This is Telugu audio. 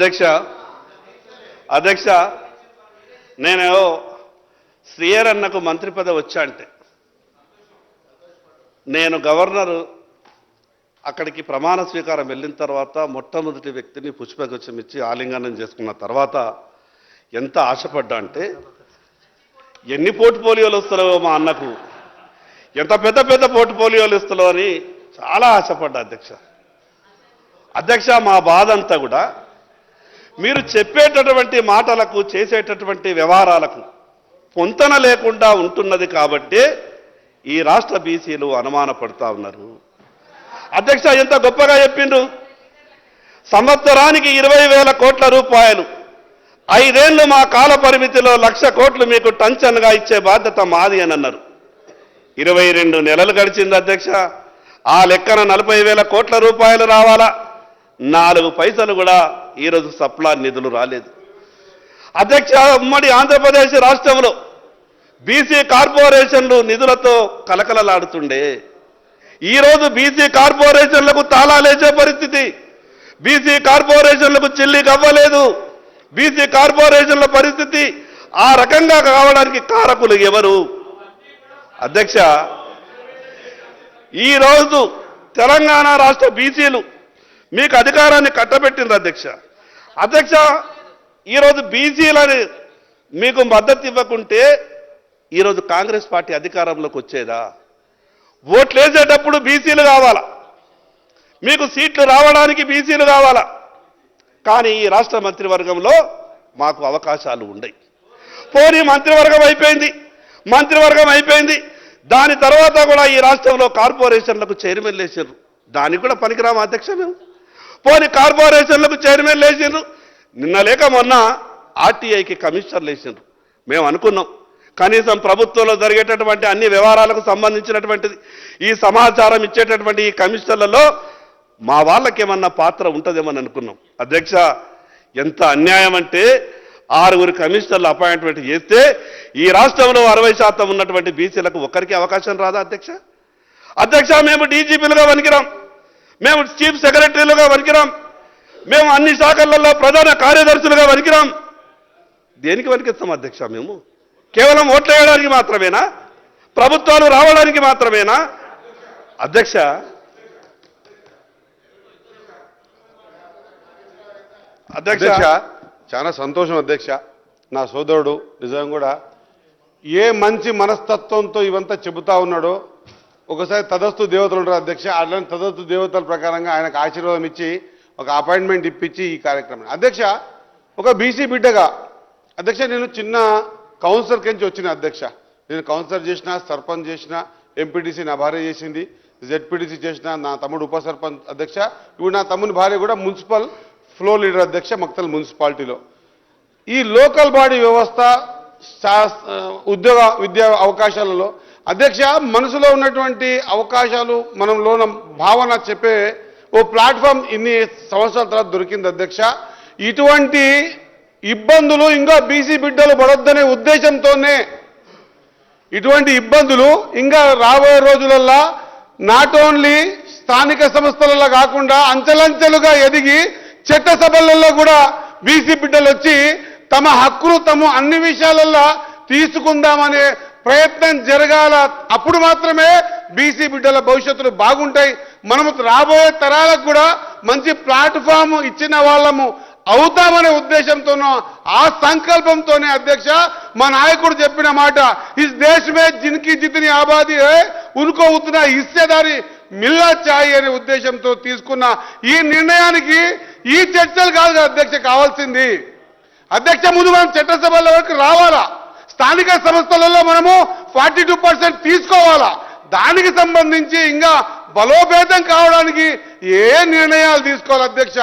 అధ్యక్ష అధ్యక్ష నేను శ్రీయర్ అన్నకు మంత్రి పదవి వచ్చా అంటే నేను గవర్నర్ అక్కడికి ప్రమాణ స్వీకారం వెళ్ళిన తర్వాత మొట్టమొదటి వ్యక్తిని పుష్పగుచ్చం ఇచ్చి ఆలింగనం చేసుకున్న తర్వాత ఎంత ఆశపడ్డా అంటే ఎన్ని పోర్ట్ఫోలియోలు వస్తున్నాయో మా అన్నకు ఎంత పెద్ద పెద్ద పోర్ట్ఫోలియోలు ఇస్తున్నావు అని చాలా ఆశపడ్డా అధ్యక్ష. అధ్యక్ష మా బాధ అంతా కూడా మీరు చెప్పేటటువంటి మాటలకు చేసేటటువంటి వ్యవహారాలకు పొంతన లేకుండా ఉంటున్నది కాబట్టే ఈ రాష్ట్ర బీసీలు అనుమానపడుతూ ఉన్నారు. అధ్యక్ష ఎంత గొప్పగా చెప్పిండ్రు సంవత్సరానికి ఇరవై వేల కోట్ల రూపాయలు. ఐదేళ్ళు మా కాల పరిమితిలో లక్ష కోట్లు మీకు టంచన్గా ఇచ్చే బాధ్యత మాది అని అన్నారు. ఇరవై రెండు నెలలు గడిచింది అధ్యక్ష. ఆ లెక్కన నలభై వేల కోట్ల రూపాయలు రావాలా? నాలుగు పైసలు కూడా ఈరోజు సప్లా నిధులు రాలేదు. అధ్యక్ష ఉమ్మడి ఆంధ్రప్రదేశ్ రాష్ట్రంలో బీసీ కార్పొరేషన్లు నిధులతో కలకలలాడుతుండే. ఈరోజు బీసీ కార్పొరేషన్లకు తాళాలేసే పరిస్థితి. బీసీ కార్పొరేషన్లకు చెల్లి గవ్వలేదు బీసీ కార్పొరేషన్ల పరిస్థితి ఆ రకంగా కావడానికి కారకులు ఎవరు? అధ్యక్ష ఈరోజు తెలంగాణ రాష్ట్ర బీసీలు మీకు అధికారాన్ని కట్టబెట్టింది అధ్యక్ష. అధ్యక్ష ఈరోజు బీసీలని మీకు మద్దతు ఇవ్వకుంటే ఈరోజు కాంగ్రెస్ పార్టీ అధికారంలోకి వచ్చేదా? ఓట్లు వేసేటప్పుడు బీసీలు కావాలా? మీకు సీట్లు రావడానికి బీసీలు కావాలా? కానీ ఈ రాష్ట్ర మంత్రివర్గంలో మాకు అవకాశాలు ఉండయి. పోనీ మంత్రివర్గం అయిపోయింది. మంత్రివర్గం అయిపోయింది. దాని తర్వాత కూడా ఈ రాష్ట్రంలో కార్పొరేషన్లకు చైర్మన్ వేసారు దానికి కూడా పనికిరామా అధ్యక్ష మేము? పోనీ కార్పొరేషన్లకు చైర్మన్ లేచిండ్రు నిన్న లేక మొన్న ఆర్టీఐకి కమిషనర్ లేచిండ్రు మేము అనుకున్నాం. కనీసం ప్రభుత్వంలో జరిగేటటువంటి అన్ని వ్యవహారాలకు సంబంధించినటువంటిది ఈ సమాచారం ఇచ్చేటటువంటి ఈ కమిషనర్లలో మా వాళ్ళకేమన్నా పాత్ర ఉంటుందేమని అనుకున్నాం. అధ్యక్ష ఎంత అన్యాయం అంటే ఆరుగురు కమిషనర్లు అపాయింట్మెంట్ చేస్తే ఈ రాష్ట్రంలో అరవై శాతం ఉన్నటువంటి బీసీలకు ఒక్కరికి అవకాశం రాదా అధ్యక్ష? అధ్యక్ష మేము డీజీపీలుగా వనికిరాం మేము చీఫ్ సెక్రటరీలుగా వరికిరాం మేము అన్ని శాఖలలో ప్రధాన కార్యదర్శులుగా వరికిరాం దేనికి వనికిస్తాం అధ్యక్ష మేము? కేవలం ఓట్లు వేయడానికి మాత్రమేనా? ప్రభుత్వాలు రావడానికి మాత్రమేనా? అధ్యక్ష అధ్యక్ష. అధ్యక్ష చాలా సంతోషం అధ్యక్ష. నా సోదరుడు నిజం కూడా ఏ మంచి మనస్తత్వంతో ఇవంతా చెబుతా ఉన్నాడో ఒకసారి తదస్తు దేవతలు ఉంటారు అధ్యక్ష అట్లాంటి తదస్తు దేవతల ప్రకారంగా ఆయనకు ఆశీర్వాదం ఇచ్చి ఒక అపాయింట్మెంట్ ఇప్పించి ఈ కార్యక్రమం. అధ్యక్ష ఒక బీసీ బిడ్డగా అధ్యక్ష నేను చిన్న కౌన్సిలర్ కించి వచ్చిన అధ్యక్ష. నేను కౌన్సిలర్ చేసిన సర్పంచ్ చేసిన ఎంపీటీసీ నా భార్య చేసింది జెడ్పీటీసీ చేసిన నా తమ్ముడు ఉప సర్పంచ్ అధ్యక్ష. ఇప్పుడు నా తమ్ముని భార్య కూడా మున్సిపల్ ఫ్లో లీడర్ అధ్యక్ష మక్తల్ మున్సిపాలిటీలో. ఈ లోకల్ బాడీ వ్యవస్థ ఉద్యోగ విద్యా అవకాశాలలో అధ్యక్ష మనసులో ఉన్నటువంటి అవకాశాలు మనంలోన భావన చెప్పే ఓ ప్లాట్ఫామ్ ఇన్ని సంవత్సరాల తర్వాత దొరికింది అధ్యక్ష. ఇటువంటి ఇబ్బందులు ఇంకా బీసీ బిడ్డలు పడొద్దనే ఉద్దేశంతోనే ఇటువంటి ఇబ్బందులు ఇంకా రాబోయే రోజులల్లా నాట్ ఓన్లీ స్థానిక సంస్థలలో కాకుండా అంచెలంచెలుగా ఎదిగి చట్టసభలలో కూడా బీసీ బిడ్డలు వచ్చి తమ హక్కును తమ అన్ని విషయాలలో తీసుకుందామనే ప్రయత్నం జరగాల. అప్పుడు మాత్రమే బీసీ బిడ్డల భవిష్యత్తులు బాగుంటాయి. మనము రాబోయే తరాలకు కూడా మంచి ప్లాట్ఫామ్ ఇచ్చిన వాళ్ళము అవుతామనే ఉద్దేశంతోనో ఆ సంకల్పంతోనే అధ్యక్ష మా నాయకుడు చెప్పిన మాట ఇస్ దేశ్ మే జిన్కి జితిని ఆబాది హై ఉన్కో హిస్సేదారి మిల్లా చాయి అనే ఉద్దేశంతో తీసుకున్న ఈ నిర్ణయానికి ఈ చర్చలు కాదు అధ్యక్ష కావాల్సింది. అధ్యక్ష ముందు మనం చట్టసభల వరకు రావాలా? స్థానిక సంస్థలలో మనము ఫార్టీ టూ పర్సెంట్ తీసుకోవాలా? దానికి సంబంధించి ఇంకా బలోపేతం కావడానికి ఏ నిర్ణయాలు తీసుకోవాలి అధ్యక్ష?